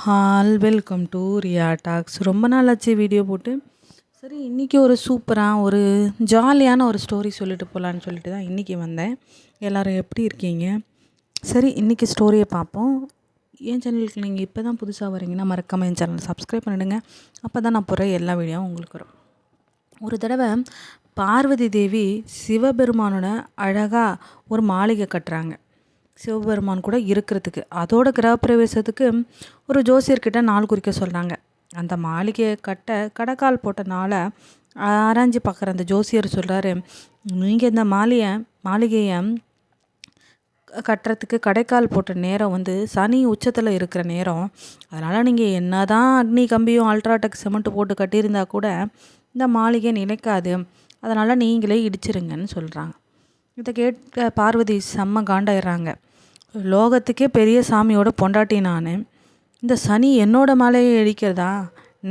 Hi all welcome to Riya talks ரொம்ப நாள் ஆச்சு வீடியோ போட்டு. சரி இன்றைக்கி ஒரு சூப்பராக ஒரு ஜாலியான ஒரு ஸ்டோரி சொல்லிட்டு போகலான்னு சொல்லிட்டு தான் இன்றைக்கி வந்தேன். எல்லோரும் எப்படி இருக்கீங்க? சரி இன்றைக்கி ஸ்டோரியை பார்ப்போம். என் சேனலுக்கு நீங்கள் இப்போ தான் புதுசாக வரீங்கன்னா மறக்காமல் என் சேனலை சப்ஸ்கிரைப் பண்ணிவிடுங்க அப்போ தான் நான் போகிற எல்லா வீடியோவும் உங்களுக்கு வரும். ஒரு தடவை பார்வதி தேவி சிவபெருமானோட அழகாக ஒரு மாளிகை கட்டுறாங்க. சிவபெருமான் கூட இருக்கிறதுக்கு. அதோட கிரகப்பிரவேசத்துக்கு ஒரு ஜோசியர்கிட்ட நாள் குறிக்க சொல்கிறாங்க அந்த மாளிகையை கட்ட கடைக்கால் போட்டனால ஆராய்ஞ்சு பார்க்குற அந்த ஜோசியர் சொல்கிறாரு நீங்கள் இந்த மாளிகை மாளிகையை கட்டுறதுக்கு கடைக்கால் போட்ட நேரம் வந்து சனி உச்சத்தில் இருக்கிற நேரம். அதனால் நீங்கள் என்ன தான் அக்னி கம்பியும் அல்ட்ராடெக் சிமெண்ட் போட்டு கட்டியிருந்தா கூட இந்த மாளிகை நினைக்காது. அதனால் நீங்களே இடிச்சிருங்கன்னு சொல்கிறாங்க இதை கேட்க பார்வதி செம்ம காண்டாயிடுறாங்க. லோகத்துக்கே பெரிய சாமியோட பொண்டாட்டி நான். இந்த சனி என்னோட மலையை அடிக்கிறதா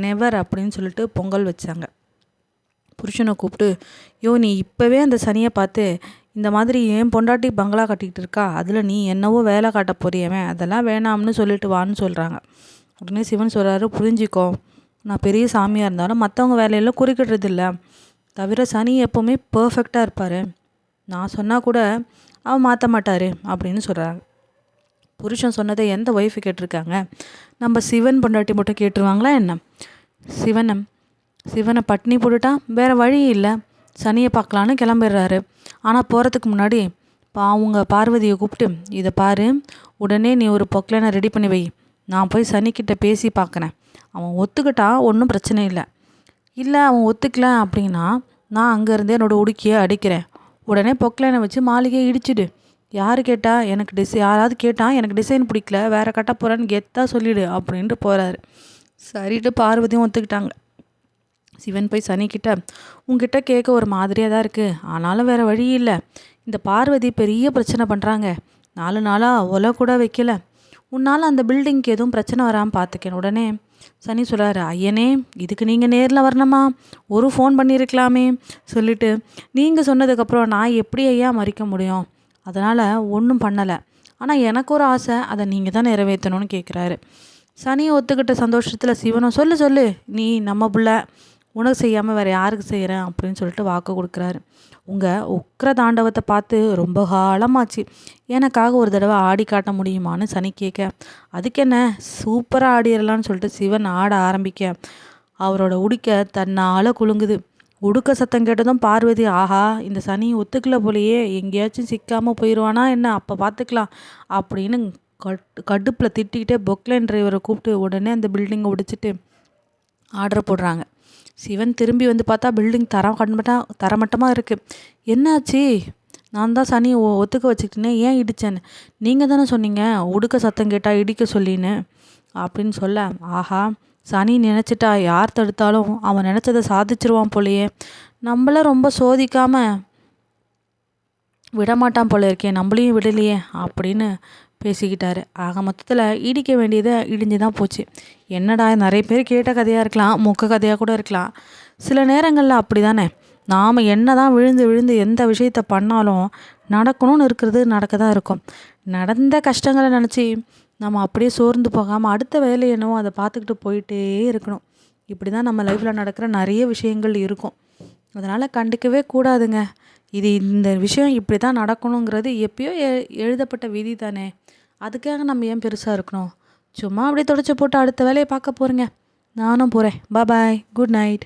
நெவர் அப்படின்னு சொல்லிட்டு பொங்கல் வச்சாங்க. புருஷனை கூப்பிட்டு யோ நீ இப்போவே அந்த சனியை பார்த்து இந்த மாதிரி ஏன் பொண்டாட்டி பங்களா கட்டிக்கிட்டு இருக்கா? அதில் நீ என்னவோ வேலை காட்ட போறியவன் அதெல்லாம் வேணாம்னு சொல்லிட்டு வான்னு சொல்கிறாங்க உடனே சிவன் சொல்கிறாரு புரிஞ்சிக்கோ. நான் பெரிய சாமியாக இருந்தாலும் மற்றவங்க வேலையெல்லாம் குறுக்கிடுறது இல்லை தவிர சனி எப்போவுமே பர்ஃபெக்டாக இருப்பார். நான் சொன்னால் கூட அவன் மாற்ற மாட்டார். அப்படின்னு சொல்கிறாங்க புருஷன் சொன்னதை எந்த ஒய்ஃபு கேட்டிருக்காங்க? நம்ம சிவன் பொண்டாட்டி மட்டும் கேட்டுருவாங்களா என்ன? சிவனை சிவனை பட்னி போட்டுட்டா வேறு வழி இல்லை. சனியை பார்க்கலான்னு கிளம்பிடுறாரு. ஆனால் போகிறதுக்கு முன்னாடி பா அவங்க பார்வதியை கூப்பிட்டு இதை பாரு உடனே நீ ஒரு பொக்கலனை ரெடி பண்ணி வை. நான் போய் சனிக்கிட்ட பேசி பார்க்குறேன். அவன் ஒத்துக்கிட்டா ஒன்றும் பிரச்சனை இல்லை. இல்லை அவன் ஒத்துக்கல அப்படின்னா நான் அங்கேருந்தே என்னோடய உடுக்கியை அடிக்கிறேன். உடனே பொக்லைனை வச்சு மாளிகையை இடிச்சிடு. யார் கேட்டால் எனக்கு டிசை யாராவது கேட்டால் எனக்கு டிசைன் பிடிக்கல வேறு கட்ட போகிறேன்னு கெத்தாக சொல்லிவிடு அப்படின்ட்டு போகிறாரு சரிட்டு பார்வதியும் ஒத்துக்கிட்டாங்க. சிவன் போய் சனிக்கிட்ட உங்ககிட்ட கேட்க ஒரு மாதிரியாக தான் இருக்குது ஆனாலும் வேறு வழி இல்லை. இந்த பார்வதி பெரிய பிரச்சனை பண்ணுறாங்க நாலு நாளாக ஒலை கூட வைக்கல. உன்னால் அந்த பில்டிங்க்கு எதுவும் பிரச்சனை வராமல் பார்த்துக்கேன் உடனே. சனி சொல்கிறாரு ஐயனே இதுக்கு நீங்கள் நேரில் வரணுமா? ஒரு ஃபோன் பண்ணியிருக்கலாமே சொல்லிவிட்டு நீங்கள் சொன்னதுக்கப்புறம் நான் எப்படி ஐயா மறிக்க முடியும்? அதனால் ஒன்றும் பண்ணலை. ஆனால் எனக்கு ஒரு ஆசை அதை நீங்கள் தான் நிறைவேற்றணும்னு கேட்குறாரு சனியை ஒத்துக்கிட்ட சந்தோஷத்தில் சிவனும் சொல்லு சொல்லு நீ நம்ம பிள்ள உனக்கு செய்யாமல் வேறு யாருக்கு செய்கிறேன் அப்படின்னு சொல்லிட்டு வாக்கு கொடுக்குறாரு. உங்கள் உக்ர தாண்டவத்தை பார்த்து ரொம்ப காலமாச்சு. எனக்காக ஒரு தடவை ஆடி காட்ட முடியுமான்னு சனி கேட்க அதுக்கு என்ன சூப்பராக ஆடிடலான்னு சொல்லிட்டு சிவன் ஆட ஆரம்பிக்க அவரோட உடிக்க தன்னால் குலுங்குது. உடுக்க சத்தம் கேட்டதும் பார்வதி ஆஹா இந்த சனி ஒத்துக்கல போலையே எங்கேயாச்சும் சிக்காமல் போயிடுவானா என்ன? அப்போ பார்த்துக்கலாம் அப்படின்னு கட் கடுப்பில் திட்டிக்கிட்டே பொக்லைன் டிரைவரை கூப்பிட்டு உடனே அந்த பில்டிங்கை உடைச்சிட்டு ஆர்டர் போடுறாங்க. சிவன் திரும்பி வந்து பார்த்தா பில்டிங் தரம் கண்மட்டா தரமட்டமாக இருக்குது என்னாச்சு? நான் தான் சனி ஒத்துக்க வச்சுக்கிட்டேனே ஏன் இடித்தேன்னு நீங்கள் தானே சொன்னீங்க உடுக்க சத்தம் கேட்டால் இடிக்க சொல்லின்னு அப்படின்னு சொல்ல ஆஹா சனி நினச்சிட்டா யார் தடுத்தாலும் அவன் நினச்சதை சாதிச்சிருவான் போலையே. நம்மள ரொம்ப சோதிக்காமல் விடமாட்டான் போல இருக்கே நம்மளையும் விடலையே அப்படின்னு பேசிக்கிட்டாரு. ஆக மொத்தத்தில் இடிக்க வேண்டியதை இடிஞ்சு தான் போச்சு. என்னடா நிறைய பேர் கேட்ட கதையாக இருக்கலாம் மொக்க கதையாக கூட இருக்கலாம். சில நேரங்களில் அப்படி தானே நாம் என்ன தான் விழுந்து விழுந்து எந்த விஷயத்த பண்ணாலும் நடக்கணும்னு இருக்கிறது நடக்க தான் இருக்கும். நடந்த கஷ்டங்களை நினச்சி நம்ம அப்படியே சோர்ந்து போகாமல் அடுத்த வேலை என்னவோ அதை பார்த்துக்கிட்டு போயிட்டே இருக்கணும். இப்படி தான் நம்ம லைஃப்பில் நடக்கிற நிறைய விஷயங்கள் இருக்கும். அதனால் கண்டுக்கவே கூடாதுங்க. இது இந்த விஷயம் இப்படி தான் நடக்கணுங்கிறது எப்பயோ எ எழுதப்பட்ட விதி தானே. அதுக்காக நம்ம ஏன் பெருசாக இருக்கணும்? சும்மா அப்படியே தொடச்சி போட்டு அடுத்த வேலையை பார்க்க போகிறேங்க நானும் போகிறேன் பாய் குட் நைட்